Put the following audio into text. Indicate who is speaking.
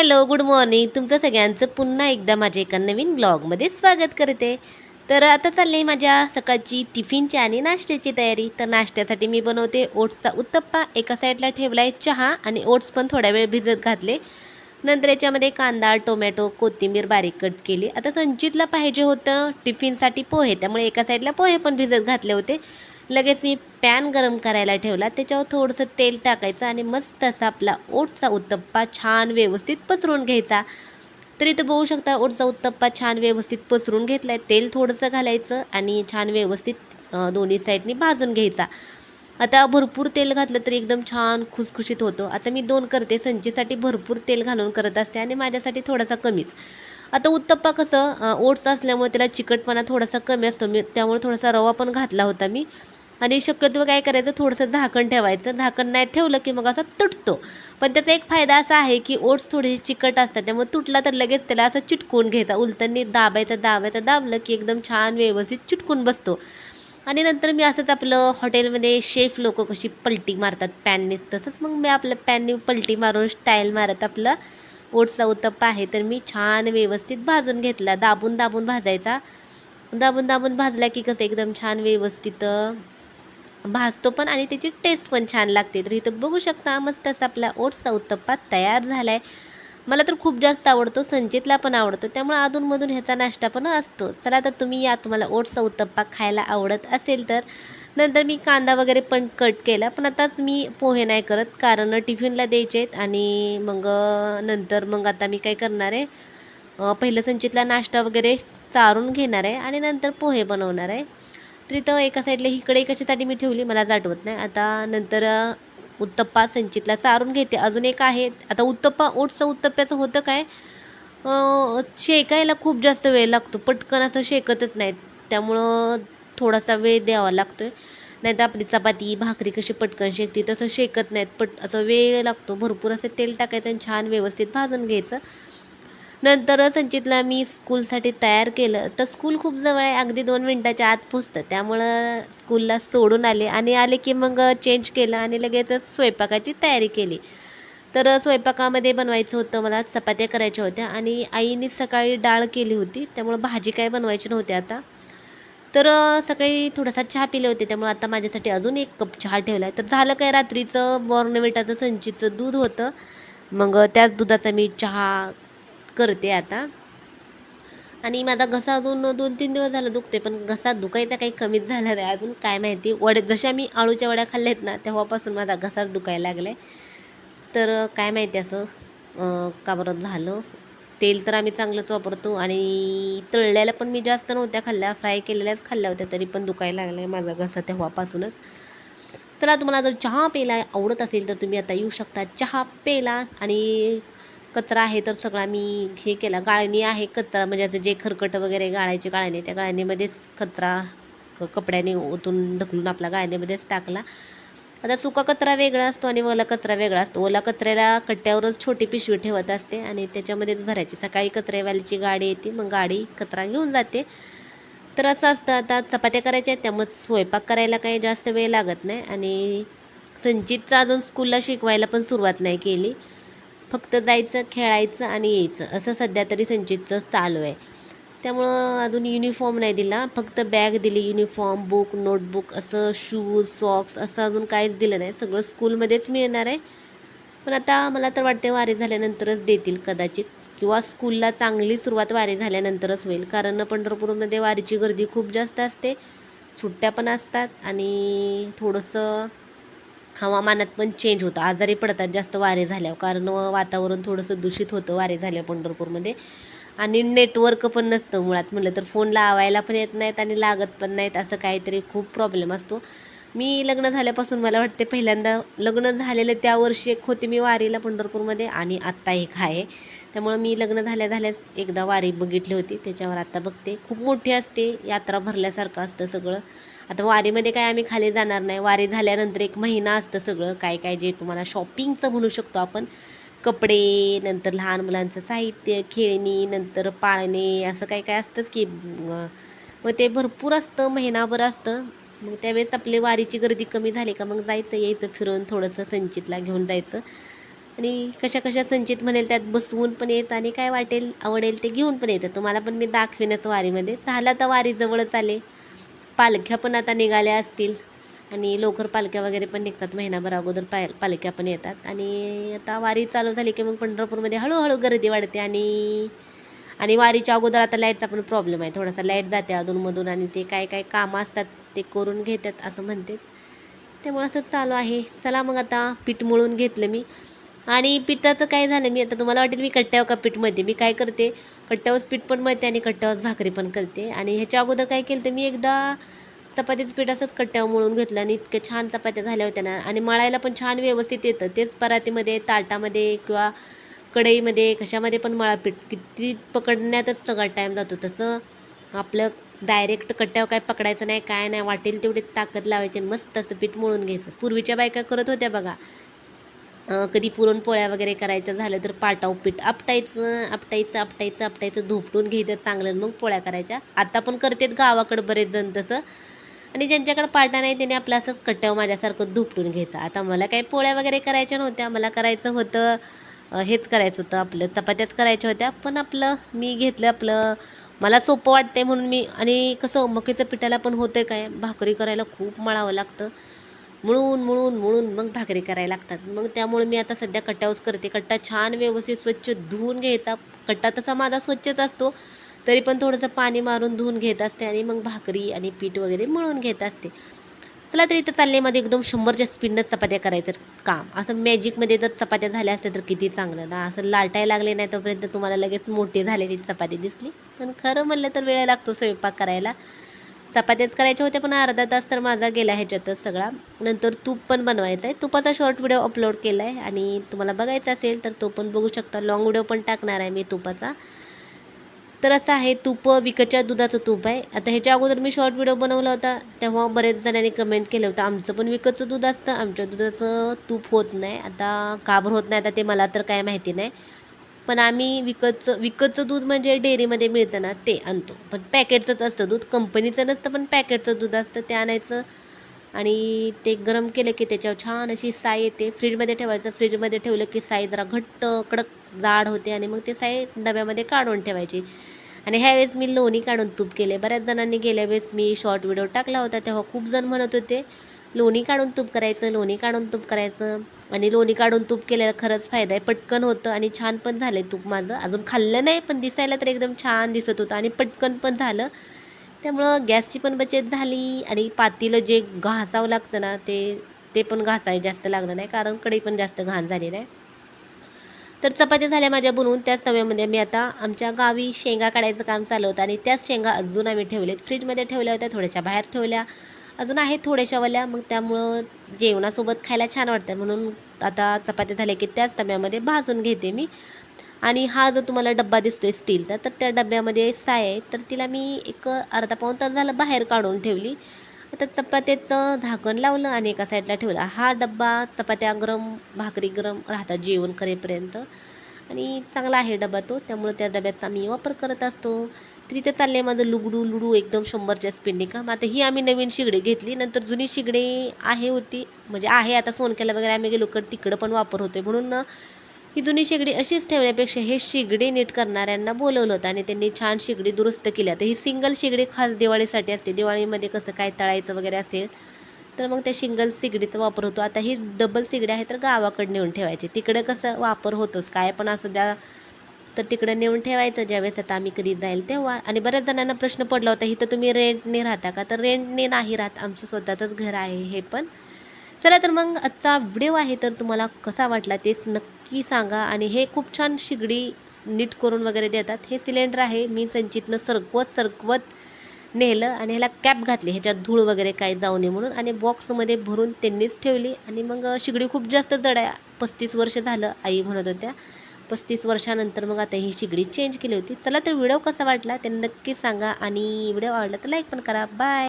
Speaker 1: Hello good morning. तुमचं सगळ्यांचं पुन्हा एकदा माझ्या एका नवीन ब्लॉगमध्ये स्वागत करते. तर आता चालली आहे माझ्या सकाळची टिफिनची आणि नाश्त्याची तयारी. तर नाश्त्यासाठी मी बनवते ओट्सचा उत्तप्पा. एका साईडला ठेवला आहे चहा आणि ओट्स पण थोड्या वेळ भिजत घातले. नंतर याच्यामध्ये कांदा टोमॅटो कोथिंबीर बारीक कट केली. आता संचितला पाहिजे होतं टिफिनसाठी पोहे. त्यामुळे एका साईडला पोहे पण भिजत घातले होते. लगेच मी पॅन गरम करायला ठेवला. त्याच्यावर थोडंसं तेल टाकायचं आणि मस्त असा आपला ओटचा उत्तप्पा छान व्यवस्थित पसरून घ्यायचा. तर इथं बघू शकता ओटचा उत्तप्पा छान व्यवस्थित पसरून घेतला आहे तेल थोडंसं घालायचं आणि छान व्यवस्थित दोन्ही साईडनी भाजून घ्यायचा. आता भरपूर तेल घातलं तरी एकदम छान खुसखुशीत होतो. आता मी दोन करते संचीसाठी भरपूर तेल घालून करत असते आणि माझ्यासाठी थोडासा कमीच. आता उत्तप्पा कसं ओट्स असल्यामुळे त्याला चिकटपणा थोडासा कमी असतो. मी त्यामुळे थोडासा रवा पण घातला होता मी. आणि शक्यतो काय करायचं थोडंसं झाकण ठेवायचं. झाकण नाही ठेवलं की मग असा तुटतो. पण त्याचा एक फायदा असा आहे की ओट्स थोडेसे चिकट असतात त्यामुळे तुटला तर लगेच त्याला असं चिटकून घ्यायचा. उलटनी दाबायचं दाबायचं दाबलं की एकदम छान व्यवस्थित चिटकून बसतो. आणि नंतर मी असंच आपलं हॉटेलमध्ये शेफ लोक कशी पलटी मारतात पॅननेच तसंच मग मी आपलं पॅनने पलटी मारून स्टाईल मारत आपलं ओट्सचा उत्तप्पा आहे. तर मी छान व्यवस्थित भाजून घेतला. दाबून दाबून भाजायचा. दाबून दाबून भाजला की कसं एकदम छान व्यवस्थित भाजतो पण आणि त्याची टेस्ट पण छान लागते. तर इथं बघू शकता मस्तच आपला ओट्सचा उत्तप्पा तयार झाला आहे मला तर खूप जास्त आवडतो संचितला पण आवडतो. त्यामुळे अधूनमधून ह्याचा नाश्ता पण असतो. चला तर तुम्ही या तुम्हाला ओट्सचा उत्तप्पा खायला आवडत असेल तर. नंतर मी कांदा वगैरे पण कट केला पण आताच मी पोहे नाही करत कारण टिफिनला द्यायचे आहेत आणि मग नंतर मग आता मी काय करणार आहे पहिलं संचितला नाश्ता वगैरे चारून घेणार आहे आणि नंतर पोहे बनवणार आहे. तर इथं एका साईडला इकडे कशासाठी मी ठेवली मला आठवत नाही. आता नंतर उत्तप्पा संचितला चारून घेते. अजून एक आहे. आता उत्तप्पा ओटचं उत्तप्प्याचं होतं काय? शेकायला खूप जास्त वेळ लागतो. पटकन असं शेकतच नाहीत. त्यामुळं थोडासा वेळ द्यावा लागतो आहे नाही तर आपली चपाती भाकरी कशी पटकन शेकते तसं शेकत नाहीत. पट असं वेळ लागतो. भरपूर असं तेल टाकायचं आणि छान व्यवस्थित भाजून घ्यायचं. नंतर संचितला मी स्कूलसाठी तयार केलं. तर स्कूल खूप जवळ आहे अगदी दोन मिनटाच्या आत पोचतं त्यामुळं स्कूलला सोडून आले आणि आले की मग चेंज केलं आणि लगेच स्वयंपाकाची तयारी केली. तर स्वयंपाकामध्ये बनवायचं होतं मला चपात्या करायच्या होत्या आणि आईने सकाळी डाळ केली होती. त्यामुळं भाजी काय बनवायची नव्हती आता. तर सकाळी थोडासा चहा पिले होते. त्यामुळे आता माझ्यासाठी अजून एक कप चहा ठेवला आहे तर झालं काय रात्रीचं बॉर्नविटाचं संचितचं दूध होतं. मग त्याच दुधाचा मी चहा करते आता. आणि माझा घसा अजून दोन तीन दिवस झालं दुखते पण घसा दुखायचा काही कमीच झाला नाही अजून काय माहिती. वडे जशा मी आळूच्या वड्या खाल्ल्या आहेत ना तेव्हापासून माझा घसाच दुखायला लागला आहे तर काय माहिती असं का बरं झालं. तेल तर आम्ही चांगलंच वापरतो आणि तळलेल्या पण मी जास्त नव्हत्या खाल्ल्या फ्राय केलेल्याच खाल्ल्या होत्या तरी पण दुखायला लागला आहे माझा घसा तेव्हापासूनच. चला तुम्हाला जर चहा प्यायला आवडत असेल तर तुम्ही आता येऊ शकता. चहा प्यायला आणि कचरा आहे तर सगळा मी हे केला. गाळणी आहे कचरा म्हणजे असं जे खरकट वगैरे गाळायची गाळणी त्या गाळणीमध्येच कचरा क कपड्याने ओतून ढकलून आपला गाळणीमध्येच टाकला. आता सुका कचरा वेगळा असतो आणि ओला कचरा वेगळा असतो. ओला कचऱ्याला कट्ट्यावरच छोटी पिशवी ठेवत असते आणि त्याच्यामध्येच भरायची. सकाळी कचरेवालीची गाडी येते मग गाडी कचरा घेऊन जाते. तर असं असतं. आता चपात्या करायच्या आहेत त्यामुळे स्वयंपाक करायला काही जास्त वेळ लागत नाही आणि संचितचा अजून स्कूलला शिकवायला पण सुरुवात नाही केली. फक्त जायचं खेळायचं आणि यायचं. असं सध्या तरी संचितचं चालू आहे. त्यामुळं अजून युनिफॉर्म नाही दिला. फक्त बॅग दिली युनिफॉर्म बुक नोटबुक असं शूज सॉक्स असं अजून काहीच दिलं नाही. सगळं स्कूलमध्येच मिळणार आहे. पण आता मला तर वाटते वारी झाल्यानंतरच देतील कदाचित. किंवा स्कूलला चांगली सुरुवात वारी झाल्यानंतरच होईल. कारण पंढरपूरमध्ये वारीची गर्दी खूप जास्त असते. सुट्ट्या पण असतात आणि थोडंसं हवामानात पण चेंज होतं. आजारी पडतात जास्त वारे झाल्यावर कारण वातावरण थोडंसं दूषित होतं वारे झाल्या पंढरपूरमध्ये. आणि नेटवर्क पण नसतं मुळात म्हटलं तर फोन लावायला पण येत नाहीत आणि लागत पण नाहीत असं काहीतरी खूप प्रॉब्लेम असतो. मी लग्न झाल्यापासून मला वाटते पहिल्यांदा लग्न झालेलं त्या वर्षी एक होते मी वारीला पंढरपूरमध्ये आणि आत्ता एक आहे. त्यामुळं मी लग्न झाल्या झाल्यास एकदा वारी बघितली होती. त्याच्यावर आत्ता बघते. खूप मोठी असते. यात्रा भरल्यासारखं असतं सगळं. आता वारीमध्ये काय आम्ही खाली जाणार नाही. वारी झाल्यानंतर एक महिना असतं सगळं. काय काय जे तुम्हाला शॉपिंगचं म्हणू शकतो आपण. कपडे नंतर लहान मुलांचं साहित्य खेळणी नंतर पाळणे असं काय काय असतंच की मग ते भरपूर असतं महिनाभर असतं. मग त्यावेळेस आपले वारीची गर्दी कमी झाली का मग जायचं यायचं फिरून थोडंसं संचितला घेऊन जायचं. आणि कशा कशा संचित म्हणेल त्यात बसवून पण यायचं आणि काय वाटेल आवडेल ते घेऊन पण यायचं. तुम्हाला पण मी दाखवेनच वारीमध्ये. झालं तर वारीजवळच आले. पालख्या पण आता निघाल्या असतील. आणि लवकर पालख्या वगैरे पण निघतात महिनाभर अगोदर पाय पालख्या पण येतात. आणि आता वारी चालू झाली की मग पंढरपूरमध्ये हळूहळू गर्दी वाढते आणि आणि वारीच्या अगोदर आता लाईटचा पण प्रॉब्लेम आहे. थोडासा लाइट जाते अधूनमधून आणि ते काय काय कामं असतात ते करून घेतात असं म्हणतात. त्यामुळे असं चालू आहे. चला मग आता पीठ मळून घेतलं मी. आणि पिठाचं काय झालं मी आता तुम्हाला वाटेल मी कट्ट्यावर का पीठ मळते? मी काय करते? कट्ट्यावरच पीठ पण मळते आणि कट्ट्यावरच भाकरी पण करते. आणि ह्याच्या अगोदर काय केलं तर मी एकदा चपातीचं पीठ असंच कट्ट्यावर मळून घेतलं आणि इतक्या छान चपात्या झाल्या होत्या ना. आणि मळायला पण छान व्यवस्थित येतं. तेच परातीमध्ये ताटामध्ये किंवा कढईमध्ये कशामध्ये पण मळा पीठ. किती पकडण्यातच सगळा टाईम जातो. तसं आपलं डायरेक्ट कट्ट्यावर काय पकडायचं नाही काय नाही वाटेल तेवढी ताकद लावायची आणि मस्त असं पीठ मळून घ्यायचं. पूर्वीच्या बायका करत होत्या बघा. कधी पुरणपोळ्या वगैरे करायचं झालं तर पाटाव पीठ आपटायचं आपटायचं आपटायचं आपटायचं धोपटून घ्यायचं चांगलं मग पोळ्या करायच्या. आता पण करतात गावाकडं बरेच जण तसं. आणि ज्यांच्याकडे पाटा नाही त्याने आपलं असंच कट्ट्यावर माझ्यासारखं धुपटून घ्यायचं. आता मला काही पोळ्या वगैरे करायच्या नव्हत्या. मला करायचं होतं हेच करायचं होतं. आपलं चपात्याच करायच्या होत्या. पण आपलं मी घेतलं आपलं मला सोपं वाटते म्हणून मी आणि कसं मकीचं पिठाला पण होतं काय भाकरी करायला खूप मळावं लागतं. मुळून मुळून मुळून मग भाकरी करायला लागतात. मग त्यामुळे मी आता सध्या कट्ट्यावरच करते. कट्टा छान व्यवस्थित स्वच्छ धुवून घ्यायचा. कट्टा तसा माझा स्वच्छच असतो. तरी पण थोडंसं पाणी मारून धुवून घेत असते आणि मग भाकरी आणि पीठ वगैरे मळून घेत असते. चला तर इथं चालले मध्ये एकदम शंभरच्या स्पीडनं चपात्या करायचं काम. असं मॅजिकमध्ये जर चपात्या झाल्या असत्या तर किती चांगलं. ना असं लाटायला लागले नाही तोपर्यंत तुम्हाला लगेच मोठी झालेली चपाती दिसली. पण खरं म्हणलं तर वेळ लागतो स्वयंपाक करायला. चपात्याच करायच्या होत्या पण अर्धा तास तर माझा गेला ह्याच्यातच सगळा. नंतर तूप पण बनवायचा आहे. तुपाचा शॉर्ट व्हिडिओ अपलोड केला आहे आणि तुम्हाला बघायचा असेल तर तो पण बघू शकता. लॉंग व्हिडिओ पण टाकणार आहे मी तुपाचा. तर असं आहे तूप विकतच्या दुधाचं तूप आहे. आता ह्याच्या अगोदर मी शॉर्ट व्हिडिओ बनवला होता तेव्हा बरेच जणांनी कमेंट केलं होतं आमचं पण विकतचं दूध असतं आमच्या दुधाचं तूप होत नाही. आता काबर होत नाही आता ते मला तर काय माहिती नाही. पण आम्ही विकतचं विकतचं दूध म्हणजे डेअरीमध्ये मिळतं ना ते आणतो. पण पॅकेटचंच असतं दूध कंपनीचं नसतं पण पॅकेटचं दूध असतं ते आणायचं. आणि ते गरम केलं की त्याच्यावर छान अशी साय येते. फ्रीजमध्ये ठेवायचं फ्रीजमध्ये ठेवलं की साय जरा घट्ट कडक जाड होते आणि मग ते साई डब्यामध्ये काढून ठेवायची. आणि ह्यावेळेस मी लोणी काढून तूप केले. बऱ्याच जणांनी गेल्या वेळेस मी शॉर्ट व्हिडिओ टाकला होता तेव्हा खूप जण म्हणत होते लोणी काढून तूप करायचं लोणी काढून तूप करायचं. आणि लोणी काढून तूप केल्याला खरंच फायदा आहे. पटकन होतं आणि छान पण झालं आहे तूप माझं. अजून खाल्लं नाही पण दिसायला तर एकदम छान दिसत होतं आणि पटकन पण झालं. त्यामुळं गॅसची पण बचत झाली आणि पातीलं जे घासावं लागतं ना ते ते पण घासाय जास्त लागलं नाही. कारण कढई पण जास्त घाण झाली नाही. तर चपात्या झाल्या माझ्या बनवून त्याच तव्यामध्ये मी आता आमच्या गावी शेंगा काढायचं काम चालू होतं आणि त्याच शेंगा अजून आम्ही ठेवलेत. फ्रीजमध्ये ठेवल्या होत्या थोड्याशा बाहेर ठेवल्या. अजून आहेत थोड्याशावाल्या मग त्यामुळं जेवणासोबत खायला छान वाटतं. म्हणून आता चपात्या झाल्या की त्याच तव्यामध्ये भाजून घेते मी. आणि हा जो तुम्हाला डब्बा दिसतो आहे स्टीलचा तर त्या डब्यामध्ये साय आहे. तर तिला मी एक अर्धा पाऊण तास झालं बाहेर काढून ठेवली. आता चपात्याचं झाकण लावलं आणि एका साईडला ठेवला. हा डब्बा चपात्या गरम भाकरी गरम राहतात जेवण करेपर्यंत. आणि चांगला आहे डबा तो. त्यामुळे त्या डब्याचा मी वापर करत असतो. तर चाललं आहे माझं लुगडू लुडू एकदम शंभरच्या स्पीडने का? मग आता ही आम्ही नवीन शिगडी घेतली. नंतर जुनी शिगडी आहे होती. म्हणजे आहे आता सोनक्याला वगैरे आम्ही गेलो कड तिकडं पण वापर होतोय. म्हणून ना ही जुनी शेगडी अशीच ठेवण्यापेक्षा हे शेगडी नीट करणाऱ्यांना बोलवलं होतं आणि त्यांनी छान शेगडी दुरुस्त केली. तर ही सिंगल शेगडी खास दिवाळीसाठी असते. दिवाळीमध्ये कसं काय तळायचं वगैरे असेल तर मग त्या सिंगल सिगडीचा वापर होतो. आता ही डबल सिगडी आहे तर गावाकडे नेऊन ठेवायची. तिकडं कसं वापर होतोच. काय पण असू द्या तर तिकडं नेऊन ठेवायचं. ज्यावेळेस आता आम्ही कधी जाईल तेव्हा. आणि बऱ्याच जणांना प्रश्न पडला होता इथं तुम्ही रेंटने राहता का? तर रेंटने नाही राहत. आमचं स्वतःचंच घर आहे हे पण. चला तर मग आजचा व्हिडिओ आहे तर तुम्हाला कसा वाटला तेच नक्की सांगा. आणि हे खूप छान शिगडी नीट करून वगैरे देतात. हे सिलेंडर आहे. मी संचितनं सरकवत सरकवत नेलं आणि ह्याला कॅप घातली. ह्याच्यात धूळ वगैरे काय जाऊ नये म्हणून. आणि बॉक्समध्ये भरून त्यांनीच ठेवली. आणि मग शिगडी खूप जास्त जड आहे. पस्तीस वर्ष झालं आई म्हणत होत्या. पस्तीस वर्षानंतर मग आता ही शिगडी चेंज केली होती. चला तर व्हिडिओ कसा वाटला ते नक्की सांगा. आणि व्हिडिओ आवडला तर लाईक पण करा. बाय